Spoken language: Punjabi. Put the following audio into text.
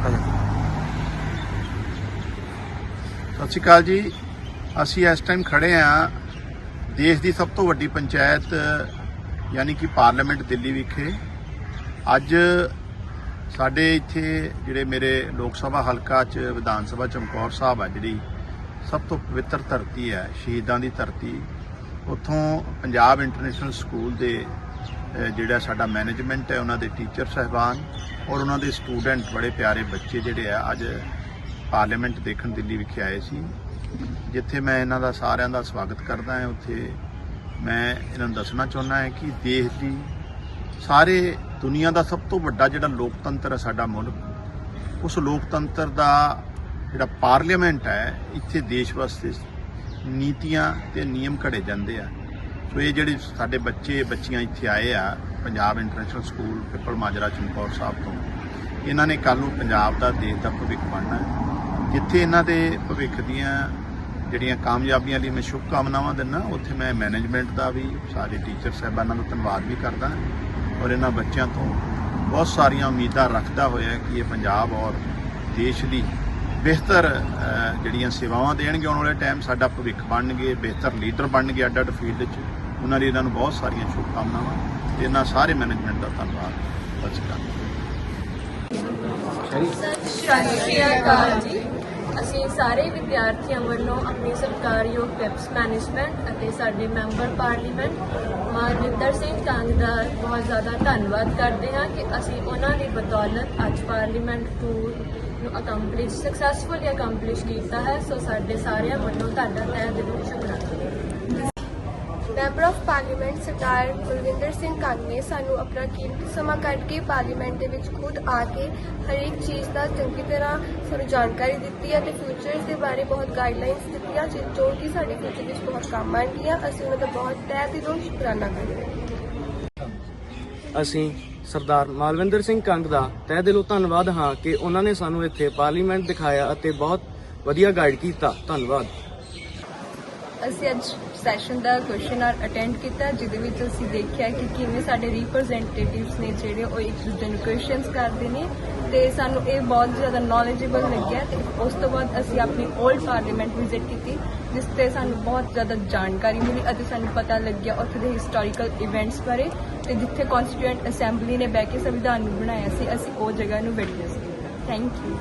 ਸਤਿ ਸ਼੍ਰੀ ਅਕਾਲ ਜੀ। ਅਸੀਂ ਇਸ ਟਾਈਮ ਖੜੇ ਆ ਦੇਸ਼ ਦੀ ਸਭ ਤੋਂ ਵੱਡੀ ਪੰਚਾਇਤ, ਯਾਨੀ ਕਿ ਪਾਰਲੀਮੈਂਟ ਦਿੱਲੀ ਵਿਖੇ। ਅੱਜ ਸਾਡੇ ਇੱਥੇ ਜਿਹੜੇ ਮੇਰੇ ਲੋਕ ਸਭਾ ਹਲਕਾ ਚ ਵਿਧਾਨ ਸਭਾ ਚਮਕੌਰ ਸਾਹਿਬ ਆ, ਜਿਹੜੀ ਸਭ ਤੋਂ ਪਵਿੱਤਰ ਧਰਤੀ ਹੈ, ਸ਼ਹੀਦਾਂ ਦੀ ਧਰਤੀ। ਉੱਥੋਂ ਪੰਜਾਬ ਇੰਟਰਨੈਸ਼ਨਲ ਸਕੂਲ ਦੇ ਜਿਹੜਾ ਸਾਡਾ ਮੈਨੇਜਮੈਂਟ ਹੈ, ਉਹਨਾਂ ਦੇ ਟੀਚਰ ਸਹਿਬਾਨ ਔਰ ਉਹਨਾਂ ਦੇ ਸਟੂਡੈਂਟ, ਬੜੇ ਪਿਆਰੇ ਬੱਚੇ ਜਿਹੜੇ ਆ, ਅੱਜ ਪਾਰਲੀਮੈਂਟ ਦੇਖਣ ਦਿੱਲੀ ਵਿਖੇ ਆਏ ਸੀ। ਜਿੱਥੇ ਮੈਂ ਇਹਨਾਂ ਦਾ ਸਾਰਿਆਂ ਦਾ ਸਵਾਗਤ ਕਰਦਾ ਹਾਂ, ਉੱਥੇ ਮੈਂ ਇਹਨਾਂ ਨੂੰ ਦੱਸਣਾ ਚਾਹੁੰਦਾ ਹਾਂ ਕਿ ਦੇਸ਼ ਦੀ ਸਾਰੇ ਦੁਨੀਆ ਦਾ ਸਭ ਤੋਂ ਵੱਡਾ ਜਿਹੜਾ ਲੋਕਤੰਤਰ ਹੈ, ਸਾਡਾ ਮੁਲਕ, ਉਸ ਲੋਕਤੰਤਰ ਦਾ ਜਿਹੜਾ ਪਾਰਲੀਮੈਂਟ ਹੈ, ਇੱਥੇ ਦੇਸ਼ ਵਾਸਤੇ ਨੀਤੀਆਂ ਤੇ ਨਿਯਮ ਘੜੇ ਜਾਂਦੇ ਆ। ਸੋ ਇਹ ਜਿਹੜੇ ਸਾਡੇ ਬੱਚੇ, ਬੱਚੀਆਂ ਇੱਥੇ ਆਏ ਆ, ਪੰਜਾਬ ਇੰਟਰਨੈਸ਼ਨਲ ਸਕੂਲ ਪਿੱਪਲ ਮਾਜਰਾ, ਚਮਕੌਰ ਸਾਹਿਬ ਤੋਂ, ਇਹਨਾਂ ਨੇ ਕੱਲ ਨੂੰ ਪੰਜਾਬ ਦਾ ਦੇਸ਼ ਦਾ ਭਵਿੱਖ ਬਣਨਾ ਜਿੱਥੇ ਇਹਨਾਂ ਦੇ ਭਵਿੱਖ ਦੀਆਂ ਜਿਹੜੀਆਂ ਕਾਮਯਾਬੀਆਂ ਲਈ ਮੈਂ ਸ਼ੁਭ ਕਾਮਨਾਵਾਂ ਦਿੰਦਾ, ਉੱਥੇ ਮੈਂ ਮੈਨੇਜਮੈਂਟ ਦਾ ਵੀ, ਸਾਰੇ ਟੀਚਰ ਸਾਹਿਬਾਨਾਂ ਦਾ ਧੰਨਵਾਦ ਵੀ ਕਰਦਾ ਔਰ ਇਹਨਾਂ ਬੱਚਿਆਂ ਤੋਂ ਬਹੁਤ ਸਾਰੀਆਂ ਉਮੀਦਾਂ ਰੱਖਦਾ ਹੋਇਆ ਕਿ ਇਹ ਪੰਜਾਬ ਔਰ ਦੇਸ਼ ਲਈ ਬਿਹਤਰ ਜਿਹੜੀਆਂ ਸੇਵਾਵਾਂ ਦੇਣਗੇ, ਆਉਣ ਵਾਲੇ ਟਾਈਮ ਸਾਡਾ ਭਵਿੱਖ ਬਣਨਗੇ, ਬਿਹਤਰ ਲੀਡਰ ਬਣਨਗੇ ਅੱਡ ਅੱਡ ਫੀਲਡ 'ਚ। ਉਹਨਾਂ ਲਈ ਇਹਨਾਂ ਨੂੰ ਬਹੁਤ ਸਾਰੀਆਂ ਸ਼ੁਭਕਾਮਨਾਵਾਂ ਤੇ ਇਹਨਾਂ ਸਾਰੇ ਮੈਨੇਜਮੈਂਟ ਦਾ ਧੰਨਵਾਦ। ਸਤਿ ਸ਼੍ਰੀ ਅਕਾਲ। ਸਤਿ ਸ਼੍ਰੀ ਅਕਾਲ ਜੀ। ਅਸੀਂ ਸਾਰੇ ਵਿਦਿਆਰਥੀਆਂ ਵੱਲੋਂ ਆਪਣੀ ਸਤਿਕਾਰਯੋਗ ਵੈਬਸ ਮੈਨੇਜਮੈਂਟ ਅਤੇ ਸਾਡੇ ਮੈਂਬਰ ਪਾਰਲੀਮੈਂਟ ਮਾਨਵਿੰਦਰ ਸਿੰਘ ਕੰਗ ਦਾ ਬਹੁਤ ਜ਼ਿਆਦਾ ਧੰਨਵਾਦ ਕਰਦੇ ਹਾਂ ਕਿ ਅਸੀਂ ਉਹਨਾਂ ਦੀ ਬਦੌਲਤ ਅੱਜ ਪਾਰਲੀਮੈਂਟ ਟੂਰ ਨੂੰ ਅਕੰਪਲਿਸ਼ ਸਕਸੈਸਫੁਲੀ ਅਕੰਪਲਿਸ਼ ਕੀਤਾ ਹੈ। ਸੋ ਸਾਡੇ ਸਾਰਿਆਂ ਵੱਲੋਂ ਤੁਹਾਡਾ ਤਹਿ ਦਿਲੋਂ ਸ਼ੁਕਰਾਨਾ। Member of parliament Sardar Kulvinder Singh Kang ਨੇ ਸਾਨੂੰ ਆਪਣਾ ਕੀਮਤੀ ਸਮਾਂ ਕੱਢ ਕੇ ਪਾਰਲੀਮੈਂਟ ਦੇ ਵਿੱਚ ਖੁਦ ਆ ਕੇ ਹਰੇਕ ਚੀਜ਼ ਦਾ ਚੰਗੀ ਤਰ੍ਹਾਂ ਸਾਨੂੰ ਜਾਣਕਾਰੀ ਦਿੱਤੀ ਅਤੇ ਤੇ ਫਿਊਚਰਸ ਦੇ ਬਾਰੇ ਬਹੁਤ ਗਾਈਡਲਾਈਨਸ ਦਿੱਤੀਆਂ ਜੋ ਕਿ ਸਾਡੇ ਫਿਊਚਰ ਵਿੱਚ ਬਹੁਤ ਕੰਮ ਆਉਣਗੀਆਂ। ਅਸੀਂ ਉਹਨਾਂ ਦਾ ਬਹੁਤ ਤਹਿ ਦਿਲੋਂ ਸ਼ੁਕਰਾਨਾ ਕਰਦੇ ਹਾਂ। ਅਸੀਂ ਸਰਦਾਰ ਮਾਲਵਿੰਦਰ ਸਿੰਘ ਕੰਗ ਦਾ ਤਹਿ ਦਿਲੋਂ ਧੰਨਵਾਦ ਹਾਂ ਕਿ ਉਹਨਾਂ ਨੇ ਸਾਨੂੰ ਇੱਥੇ ਪਾਰਲੀਮੈਂਟ ਦਿਖਾਇਆ ਅਤੇ ਬਹੁਤ ਵਧੀਆ ਗਾਈਡ ਕੀਤਾ। ਧੰਨਵਾਦ। ਅਸੀਂ ਅੱਜ ਸੈਸ਼ਨ ਦਾ ਕੁਐਸਚਨ ਆਰ ਅਟੈਂਡ ਕੀਤਾ, ਜਿਹਦੇ ਵਿੱਚ ਅਸੀਂ ਦੇਖਿਆ ਕਿ ਕਿਵੇਂ ਸਾਡੇ ਰਿਪਰੈਜ਼ੈਂਟੇਟਿਵਸ ਨੇ ਜਿਹੜੇ ਉਹ ਇੱਕ ਦੂਜੇ ਨੂੰ ਕੁਐਸਚਨਸ ਕਰਦੇ ਨੇ ਤੇ ਸਾਨੂੰ ਇਹ ਬਹੁਤ ਜ਼ਿਆਦਾ ਨੌਲੇਜੇਬਲ ਲੱਗਿਆ ਤੇ ਉਸ ਤੋਂ ਬਾਅਦ ਅਸੀਂ ਆਪਣੀ 올ਡ ਪਾਰਲੀਮੈਂਟ ਵਿਜ਼ਿਟ ਕੀਤੀ, ਜਿਸ ਤੇ ਸਾਨੂੰ ਬਹੁਤ ਜ਼ਿਆਦਾ ਜਾਣਕਾਰੀ ਮਿਲੀ ਅਤੇ ਸਾਨੂੰ ਪਤਾ ਲੱਗਿਆ ਉੱਥੇ ਦੇ ਹਿਸਟੋਰੀਕਲ ਇਵੈਂਟਸ ਬਾਰੇ ਤੇ ਜਿੱਥੇ ਕਨਸਟੀਟਿਊਐਂਟ ਅਸੈਂਬਲੀ ਨੇ ਬਹਿ ਕੇ ਸੰਵਿਧਾਨ ਨੂੰ ਬਣਾਇਆ ਸੀ, ਅਸੀਂ ਉਹ ਜਗ੍ਹਾ ਨੂੰ ਵਿਟਨੈਸ ਕੀਤਾ ਥੈਂਕ ਯੂ